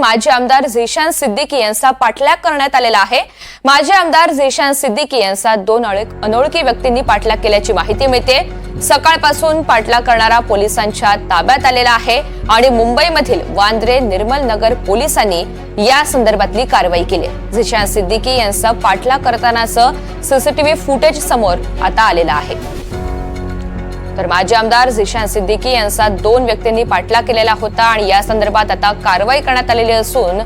माजी आमदार झेशान सिद्दीकी यांचा पाठलाग करण्यात आलेला आहे. माजी आमदार झेशान सिद्दीकी यांचा दोन अळक- अनोळखी व्यक्तींनी पाठलाग केल्याची माहिती मिळते. सकाळपासून पाठलाग करणारा पोलिसांच्या ताब्यात आलेला आहे आणि मुंबईमधील वांद्रे निर्मल नगर पोलिसांनी या संदर्भातली कारवाई केली. झेशान सिद्दीकी यांचा पाठलाग करतानाचं सीसीटीव्ही फुटेज समोर आता आलेलं आहे. तर माजी आमदार झिशान सिद्दीकी यांचा दोन व्यक्तींनी पाठला केलेला होता आणि या संदर्भात आता कारवाई करण्यात आलेली असून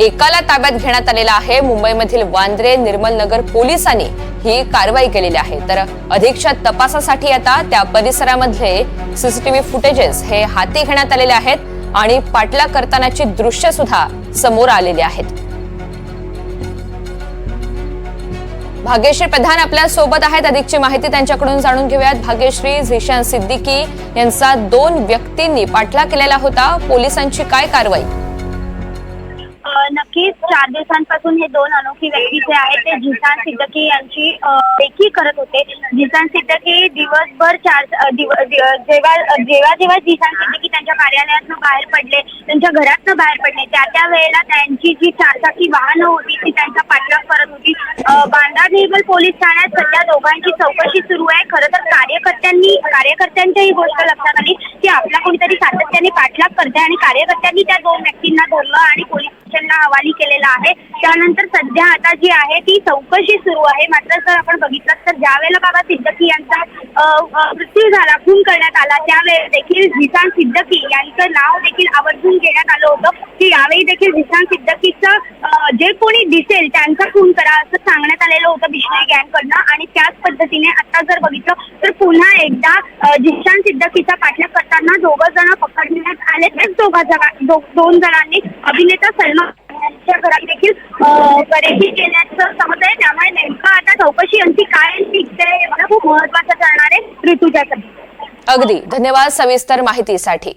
एकाला ताब्यात घेण्यात आलेला आहे. मुंबईमधील वांद्रे निर्मल नगर पोलिसांनी ही कारवाई केलेली आहे. तर अधिकच्या तपासासाठी आता त्या परिसरामधले सीसीटीव्ही फुटेजेस हे हाती घेण्यात आलेले आहेत आणि पाठलाग करतानाची दृश्य सुद्धा समोर आलेली आहेत. भाग्यश्री प्रधान आपल्यासोबत आहेत. अधिकची माहिती त्यांच्याकडून जाणून घेऊयात. भाग्यश्री झिशान सिद्दीकी यांचा दोन व्यक्तींनी पाठला केलेला होता. पोलिसांची काय कारवाई? नक्कीच चार दिवसांपासून हे दोन अनोखी व्यक्ती जे आहेत ते जिसान सिद्दकी यांची अ, देखी करत होते. जिसान सिद्दकी दिवसभर चार जेव्हा जेव्हा जेव्हा जिसान सिद्दकी त्यांच्या कार्यालयातून बाहेर पडले त्यांच्या घरातनं बाहेर पडले त्या त्या वेळेला त्यांची जी चारचाकी वाहनं होती ती त्यांचा पाठलाग बांदा निर्मल पोलीस ठाण्यात सध्या दोघांची चौकशी सुरू आहे. खरं तर कार्यकर्त्यांनी कार्यकर्त्यांच्या ही गोष्ट लक्षात आली की आपला कोणीतरी सातत्याने पाठलाग करते आणि कार्यकर्त्यांनी त्या दोन व्यक्तींना धरलं आणि पोलीस स्टेशनला हवाली केलेला आहे. त्यानंतर सध्या आता जी आहे ती चौकशी सुरू आहे. मात्र जर आपण बघितलं तर ज्या वेळेला बाबा सिद्दकी यांचा मृत्यू झाला खून करण्यात आला त्यावेळेस देखील झिसान सिद्दकी यांचं नाव देखील आवर्जून घेण्यात आलं होतं. की यावेळी देखील झिसान सिद्दकी जे कोणी दिसेल त्यांचा खून करा असं सांगण्यात आलेलं होतं बिश्नोई गँगकडनं. आणि त्याच पद्धतीने आता जर बघितलं तर पुन्हा एकदा जिशान सिद्दकीचा पाठलाग करताना दोघं जण पकडण्यात आले. तर दोघा जणा दोन जणांनी अभिनेता सलमान यांच्या घरात देखील अ, खरेदी केल्याचं समज आहे त्यामुळे नेमकं आता चौकशी यांची काय निघते हे मला खूप महत्वाचं ठरणार आहे ऋतुजासाठी अगदी. धन्यवाद सविस्तर माहितीसाठी.